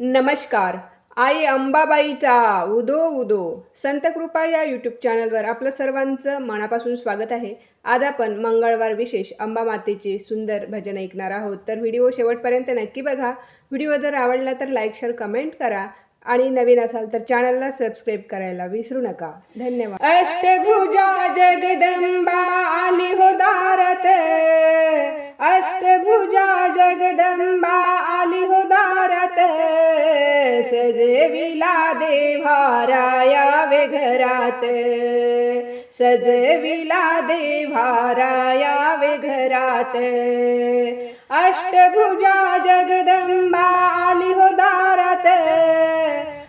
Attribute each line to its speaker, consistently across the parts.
Speaker 1: नमस्कार. आई अंबाबाईचा उदो उदो. संत कृपा या यूट्यूब चॅनलवर आपलं सर्वांचं मनापासून स्वागत आहे. आज आपण मंगळवार विशेष अंबा मातेचे सुंदर भजन ऐकणार आहोत. तर व्हिडिओ शेवटपर्यंत नक्की बघा. व्हिडिओ जर आवडला तर लाईक शेअर कमेंट करा. आणि नवीन असाल तर चॅनलला सबस्क्राईब करायला विसरू नका. धन्यवाद. अष्टभुजा जगदंबा आली हो दारत. अष्टभुजा जगदंबा आली हो दारत. सजविला देवाराया वे घरात सजविला देवाराया वे घरात अष्टभुजा जगदंबा आली हो दारात.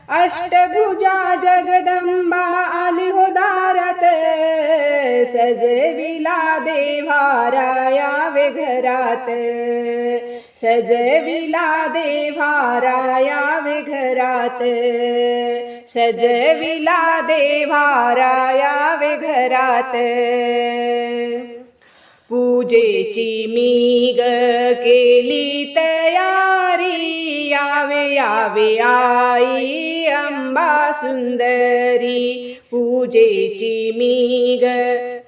Speaker 1: अष्टभुजा जगदंबा आली हो दारात. सजविला देवाराया वे घरात सजविला देवाराया वे घरात सजविला देवाराया वे घरात पूजेची मी ग केली तयारी यावे यावे आई अंबा सुंदरी पूजेची मी ग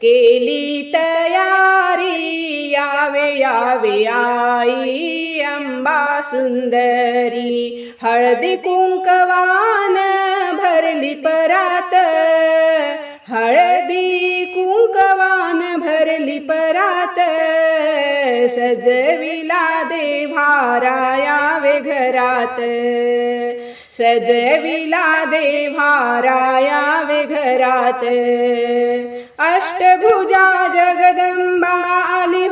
Speaker 1: केली तयारी. यावे यावे आई अंबा सुंदरी. हळदी कुंकवान भरली परात. हळदी कुंकवान भरली परात. सजविला देवारा यावे घरात. सजविला देवाराया व्यरात् अष्टभुजा जगदम्बा आली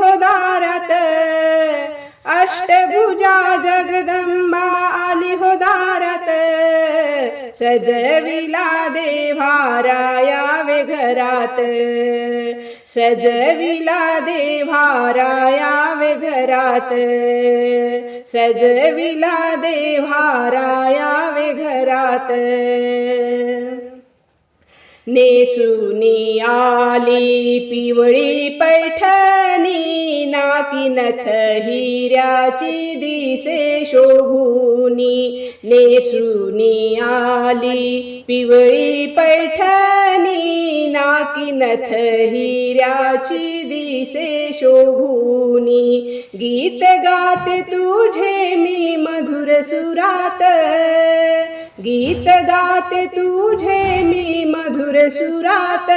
Speaker 1: अष्टभुजा जगदम्बा आली उदारत सजविला राघरात् सजविला देवाराया वे घरात सजविला देवाराया वे घरात नेसुनी आली पिवळी पैठणी नाकिनथ हिऱ्याची दिसे शोभुनी. नेसुनी आली पिवळी पैठणी नाकिनथ हिऱ्याची दिसे शोभुनी. गीत गाते तुझे मी मधुर सुरात. गीत गाते तुझे मी सुरात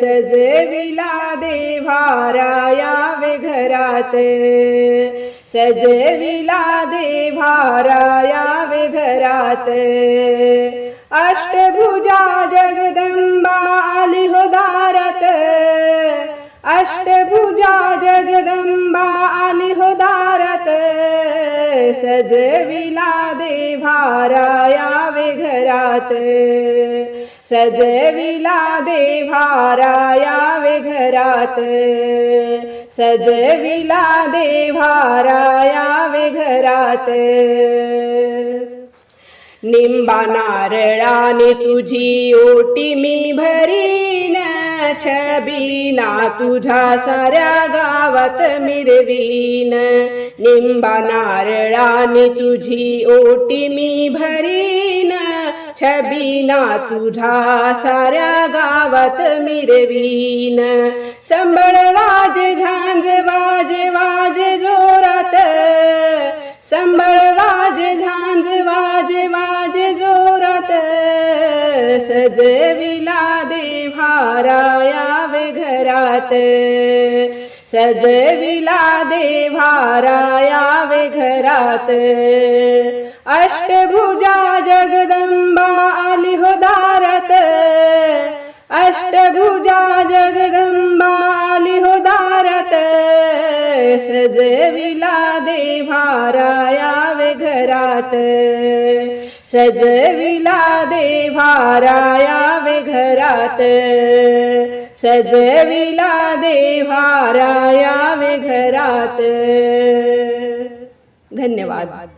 Speaker 1: सजेविला देवाराया वे सजेविला देवाराया वे अष्टभुजा जगदंबा आली हो दारात अष्टभुजा जगदंबा आली हो दारात सजविला देवाराया विघरात सजविला देवाराया घरात सजविला देवाराया घरात निंबा नारळाने तुझी ओटी मी भरीन. छबीना तुझ्या साऱ्या गावात मिरवीन. निंबा नारळाने तुझी ओटी मी भरीन. छबीना तुझा साऱ्या गावात मिरवीन. संबळ वाज झांज वाज वाज जोरात. संबळ वाज झांज वाज वाज जोरात. सजविला देवारायावे घरात. सजविला देवारायावे घरात. अष्टभुजा जगदंबा आली हो दारात. अष्टभुजा जगदंबा आली हो दारात. सजविला देवारायावे घरात. सजविला देवारायावे घरात. सजविला देवारायावे घरात. धन्यवाद.